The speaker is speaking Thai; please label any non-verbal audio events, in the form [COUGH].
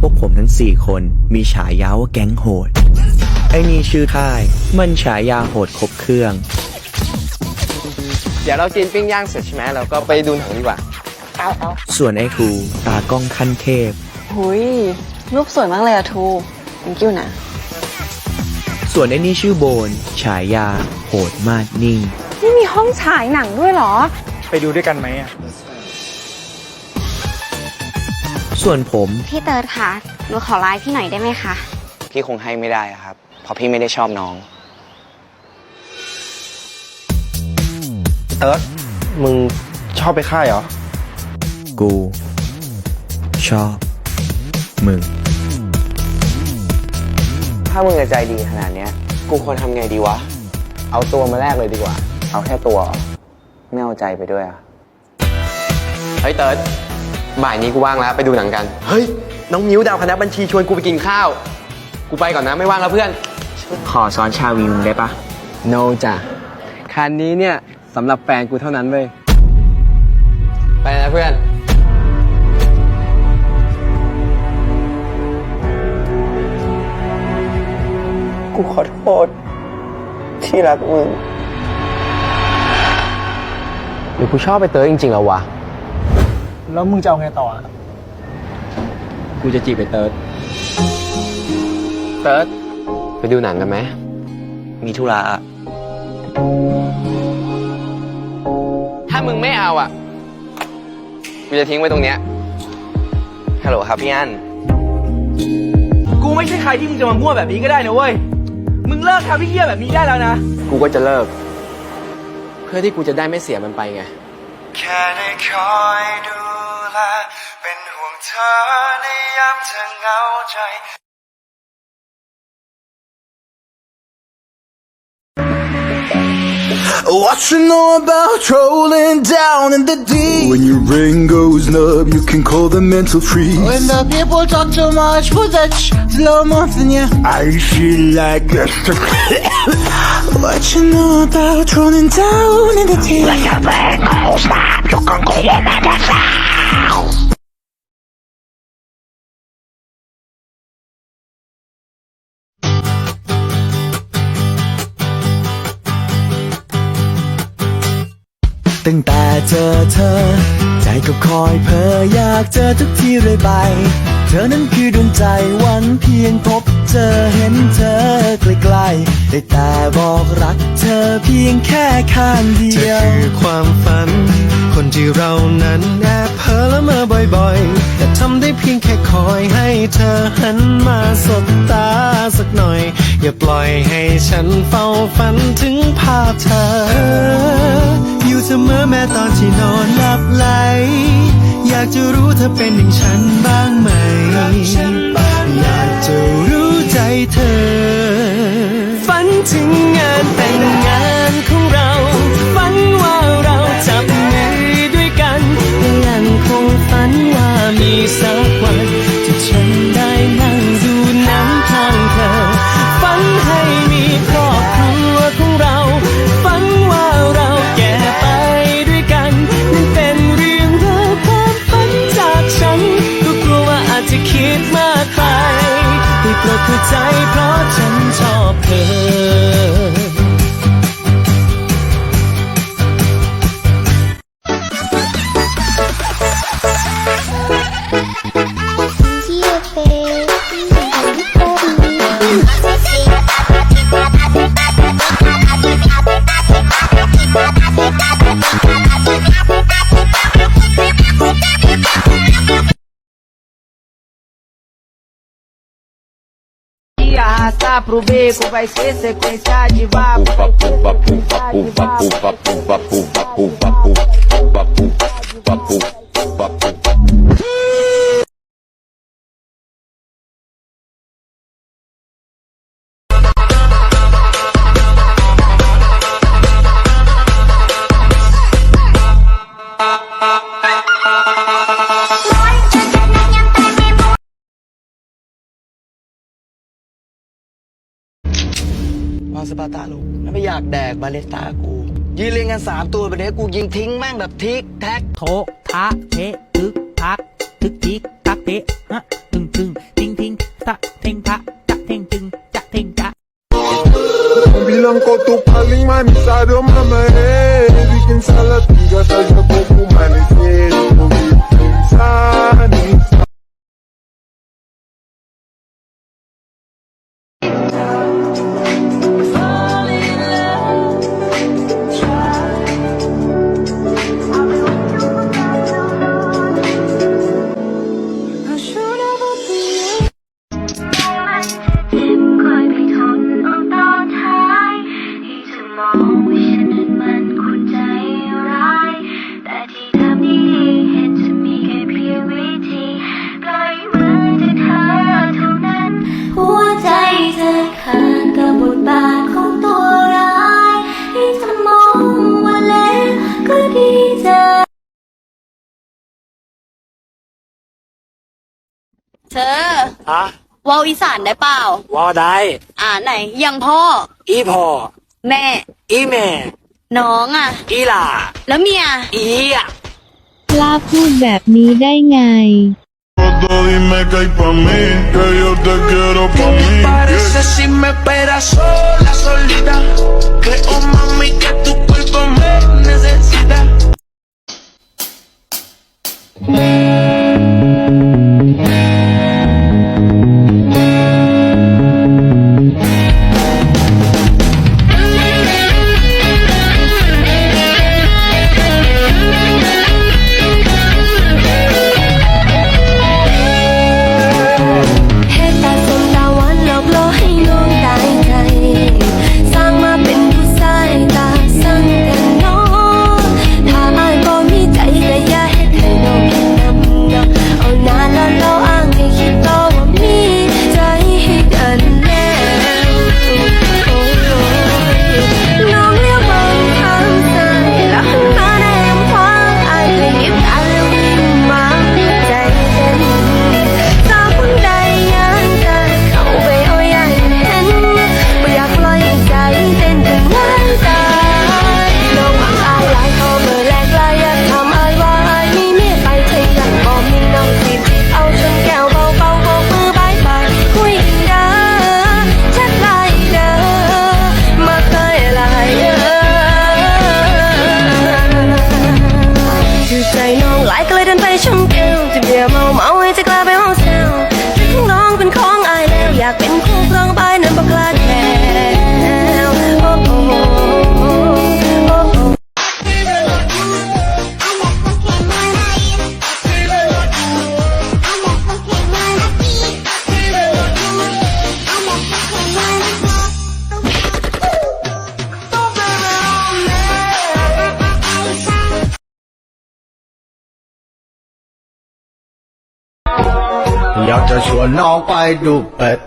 พวกผมทั้งสี่คนมีฉายาว่าแก๊งโหด ไอ้นี่ชื่อค่าย มันฉายาโหดครบเครื่อง เดี๋ยวเรากินปิ้งย่างเสร็จใช่ไหมเราก็ไปดูหนังดีกว่าส่วนไอ้ทูตากล้องขั้นเทพ หุยรูปสวยมากเลยอะทู thank you นะ ส่วนไอ้นี่ชื่อโบน ฉายา โหดมาดนิ่ง นี่มีห้องฉายหนังด้วยเหรอ ไปดูด้วยกันไหมอะ ส่วนผม พี่เติร์ดคะหนูขอไลน์พี่หน่อยได้ไหมคะ พี่คงให้ไม่ได้อะครับ เพราะพี่ไม่ได้ชอบน้อง เติร์ดมึงชอบไปค่ายเหรอ กู ชอบ มึง ถ้ามึงจะใจดีขนาดเนี้ย กูควรทำไงดีวะ เอาตัวมาแลกเลยดีกว่า เอาแค่ตัวเหรอไม่เอาใจไปด้วยอะเฮ้ยเติร์ด บ่ายนี้กูว่างแล้วไปดูหนังกัน เฮ้ย น้องมิ้วดาวคณะบัญชีชวนกูไปกินข้าว กูไปก่อนนะไม่ว่างแล้วเพื่อน ขอซ้อนชาวีมึงได้ปะ no จ้ะ คันนี้เนี่ยสำหรับแฟนกูเท่านั้นเว้ย ไปนะเพื่อน กูขอโทษ ที่รักมึง หรือกูชอบไปเตยจริงๆแล้ววะ แล้วมึงจะเอาไงต่ออะกูจะจีบไปเติร์ดเติร์ดไปดูหนังกันไหม มีธุระอะถ้ามึงไม่เอาอะ กูจะทิ้งไว้ตรงเนี้ย ฮัลโหลครับพี่อัน กูไม่ใช่ใครที่มึงจะมามั่วแบบนี้ก็ได้นะเว้ย มึงเลิกทำพี่เหี้ยแบบนี้ได้แล้วนะ กูก็จะเลิก เพื่อที่กูจะได้ไม่เสียมันไปไง แค่ได้คอยดู ลเป็นห่วงเธอในยามเธอเหงาใจ What you know about rolling down in the deep? When your brain goes numb, you can call the mental freeze. When the people talk too much, put that sh- slow motion, yeah. I feel like this. [LAUGHS] What you know about rolling down in the deep? When your brain goes numb, you can call the mental freeze. ตั้งแต่เจอเธอ ใจก็คอยเพ้ออยากเจอทุกทีเลยไป เธอนั้นคือดวงใจวันเพียงพบเจอเห็นเธอใกล้ๆได้แต่บอกรักเธอเพียงแค่ข้างเดียว เธอคือความฝัน คนที่เรานั้นแอบเพ้อละเมอบ่อยๆ แต่ทำได้เพียงแค่คอยให้เธอหันมาสบตาสักหน่อย อย่าปล่อยให้ฉันเฝ้าฝันถึงภาพเธอ อยู่เสมอแม้ตอนที่นอนหลับไหล อยากจะรู้เธอเป็นอย่างฉันบ้างไหม อยากจะรู้ใจเธอ ฝันถึงงานแต่งงาน arrastar pro beco, vai ser sequência de vapo. Vapo. มาสปาตาลูกแล้ไม่อยากแดกบาเลสตากู ยืนเรียงกันสามตัวไปเนี้กูยิงทิ้งแม่งแบบทิกแท็กโททะเทตึกทักทึกทิกตักเตะฮะตึงตึงทิ้งทิ้งตะเทงทะจะเทงจึงจะเทงจะ Bilang kau tu paling manis Aduh mama Hey bikin salah อฮะเวาวอีสานได้เปล่า ว่าได้ อ่าไหนอยังพ่อ อีพ่อแม่ อีแม่ น้องอะ อีหล่าแล้วเมีย อีอะ กล้าพูดแบบนี้ได้ไง Todo dime que hay pa' mí, que yo te quiero pa' mí. yeah. Parece si me espera sola, solita. Creo, mami, que tú วนน้องไปดูเป็ด